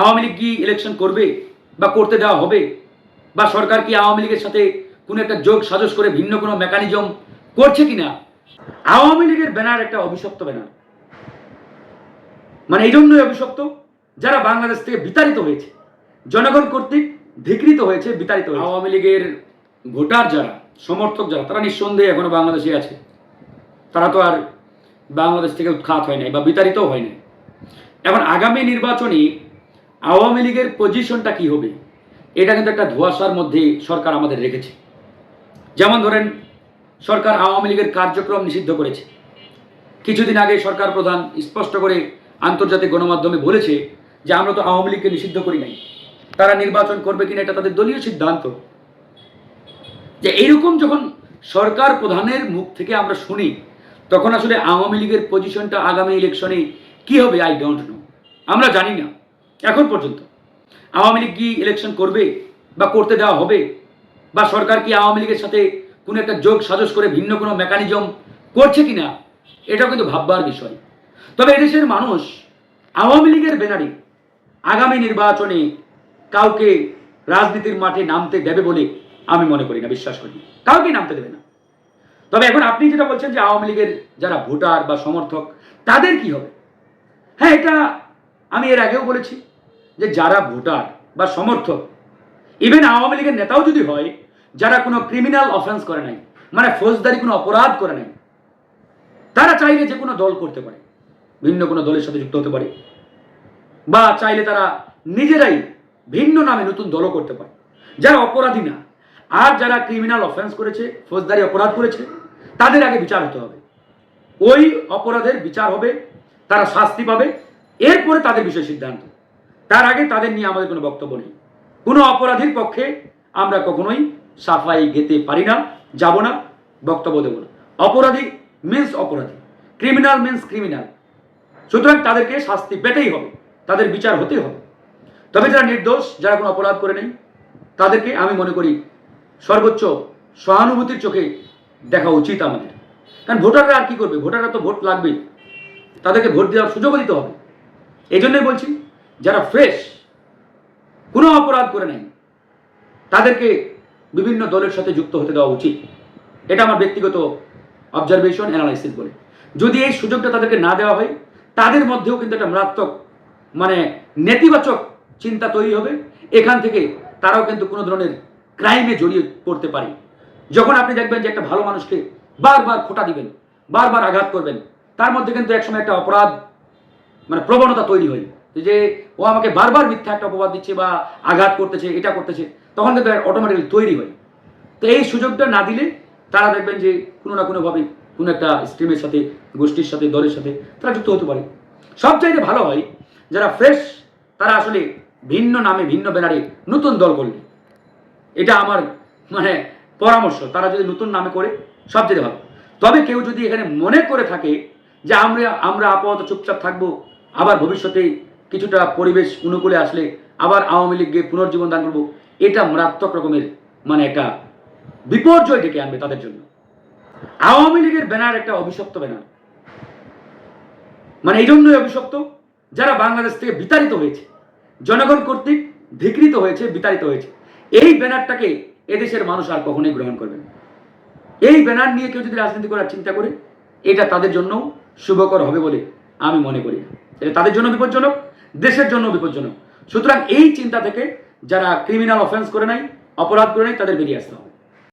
আওয়ামী লীগ কি ইলেকশন করবে বা করতে দেওয়া হবে? বা সরকার কি আওয়ামী লীগের সাথে কোনো একটা যোগ সাজস করে ভিন্ন কোনো মেকানিজম করছে কিনা? আওয়ামী লীগের ব্যানার একটা অভিশপ্ত ব্যানার। মানে এই জন্যই অভিশপ্ত যারা বাংলাদেশ থেকে বিতাড়িত হয়েছে। জনগণ কর্তৃক ধিকৃত হয়েছে, বিতাড়িত আওয়ামী লীগের ভোটার যারা, সমর্থক যারা, তারা নিঃসন্দেহে এখনও বাংলাদেশে আছে। তারা তো আর বাংলাদেশ থেকে উৎখাত হয় নাই বা বিতাড়িতও হয় নাই। এখন আগামী নির্বাচনে আওয়ামী লীগের পজিশনটা কি হবে? এটা কিন্তু একটা ধোঁয়াশার মধ্যে সরকার আমাদের রেখেছে। যেমন ধরেন, সরকার আওয়ামী লীগের কার্যক্রম নিষিদ্ধ করেছে। কিছুদিন আগে সরকার প্রধান স্পষ্ট করে আন্তর্জাতিক গণমাধ্যমে বলেছে যে, আমরা তো আওয়ামী লীগকে নিষিদ্ধ করি নাই। তারা নির্বাচন করবে কিনা এটা তাদের দলীয় সিদ্ধান্ত। যে, এইরকম যখন সরকার প্রধানের মুখ থেকে আমরা শুনি, তখন আসলে আওয়ামী লীগের পজিশনটা আগামী ইলেকশনে কি হবে? আই ডোন্ট নো আমরা জানি না। এখন পর্যন্ত। আওয়ামী লীগ কি ইলেকশন করবে বা করতে দেওয়া হবে? বা সরকার কি আওয়ামী লীগের সাথে কোনো একটা যোগ সাজস করে ভিন্ন কোনো মেকানিজম করছে কিনা, এটাও কিন্তু ভাববার বিষয়। তবে এদেশের মানুষ আওয়ামী লীগের ব্যানারে আগামী নির্বাচনে কাউকে রাজনীতির মাঠে নামতে দেবে বলে আমি মনে করি না, বিশ্বাস করি কাউকে নামতে দেবে না। তবে এখন আপনি যেটা বলছেন যে আওয়ামী লীগের যারা ভোটার বা সমর্থক, তাদের কি হবে? হ্যাঁ এটা আমি এর আগেও বলেছি। যে যারা ভোটার বা সমর্থক ইভেন আওয়ামী লীগের নেতাও যদি হয়, যারা কোনো ক্রিমিনাল অফেন্স করে নাই মানে ফৌজদারি, কোনো অপরাধ করে নাই, তারা চাইলে যে কোনো দল করতে পারে, ভিন্ন কোনো দলের সাথে যুক্ত হতে পারে, বা চাইলে তারা নিজেরাই ভিন্ন নামে নতুন দলও করতে পারে। যারা অপরাধী না, আর যারা ক্রিমিনাল অফেন্স করেছে, ফৌজদারি, অপরাধ করেছে, তাদের আগে বিচার হতে হবে। ওই অপরাধের বিচার হবে, তারা শাস্তি পাবে, এরপরে তাদের বিষয় সিদ্ধান্ত। তার আগে তাদের নিয়ে আমাদের কোনো বক্তব্য নেই। কোনো অপরাধীর পক্ষে আমরা কখনোই সাফাই গেতে পারি না, যাব না, বক্তব্য দেব না। অপরাধী মিন্স অপরাধী ক্রিমিনাল মিন্স ক্রিমিনাল সুতরাং তাদেরকে শাস্তি পেতেই হবে, তাদের বিচার হতেই হবে। তবে যারা নির্দোষ, যারা কোনো অপরাধ করে নেই, তাদেরকে আমি মনে করি সর্বোচ্চ সহানুভূতির চোখে দেখা উচিত আমাদের। কারণ ভোটাররা আর কি করবে? ভোটাররা তো ভোট লাগবেই। তাদেরকে ভোট দেওয়ার সুযোগও দিতে হবে। এই জন্যই বলছি যারা ফ্রেশ কোনো অপরাধ করে নাই, তাদেরকে বিভিন্ন দলের সাথে যুক্ত হতে দেওয়া উচিত। এটা আমার ব্যক্তিগত অবজারভেশন অ্যানালাইসিস বলে। যদি এই সুযোগটা তাদেরকে না দেওয়া হয়, তাদের মধ্যেও কিন্তু একটা মারাত্মক মানে নেতিবাচক চিন্তা তৈরি হবে। এখান থেকে তারাও কিন্তু কোনো ধরনের ক্রাইমে জড়িয়ে পড়তে পারে। যখন আপনি দেখবেন যে একটা ভালো মানুষকে বারবার খোটা দিবেন, বারবার আঘাত করবেন, তার মধ্যে কিন্তু একসময় একটা অপরাধ মানে প্রবণতা তৈরি হয়। যে ও আমাকে বারবার মিথ্যা একটা অপবাদ দিচ্ছে বা আঘাত করতেছে, এটা করতেছে, তখন কিন্তু অটোমেটিক্যালি তৈরি হয়। তো এই সুযোগটা না দিলে তারা দেখবেন যে কোনো না কোনোভাবে কোনো একটা স্ট্রিমের সাথে, গোষ্ঠীর সাথে, দলের সাথে তারা যুক্ত হতে পারে। সবচাইতে ভালো হয় যারা ফ্রেশ তারা আসলে ভিন্ন নামে, ভিন্ন ব্যানারে নতুন দল করলে এটা আমার মানে পরামর্শ, তারা যদি নতুন নামে করে সবচেয়ে ভালো। তবে কেউ যদি এখানে মনে করে থাকে যে আমরা আমরা আপাতত চুপচাপ থাকব, আবার ভবিষ্যতে কিছুটা পরিবেশ অনুকূলে আসলে আবার আওয়ামী লীগকে পুনর্জীবন দান করব, এটা মারাত্মক রকমের মানে একটা বিপর্যয় ডেকে আনবে তাদের জন্য। আওয়ামী লীগের ব্যানার একটা অভিশপ্ত ব্যানার। মানে এই জন্যই অভিশপ্ত, যারা বাংলাদেশ থেকে বিতাড়িত হয়েছে, জনগণ কর্তৃক ধিকৃত হয়েছে, বিতাড়িত হয়েছে, এই ব্যানারটাকে এদেশের মানুষ আর কখনোই গ্রহণ করবে না। এই ব্যানার নিয়ে কেউ যদি রাজনীতি করার চিন্তা করে, এটা তাদের জন্য শুভকর হবে বলে আমি মনে করি এটা তাদের জন্য বিপজ্জনক দেশের জন্য বিপজ্জনক। সুতরাং এই চিন্তা থেকে যারা ক্রিমিনাল অফেন্স করে নাই, অপরাধ করে নাই, তাদের বেরিয়ে আসতে হবে।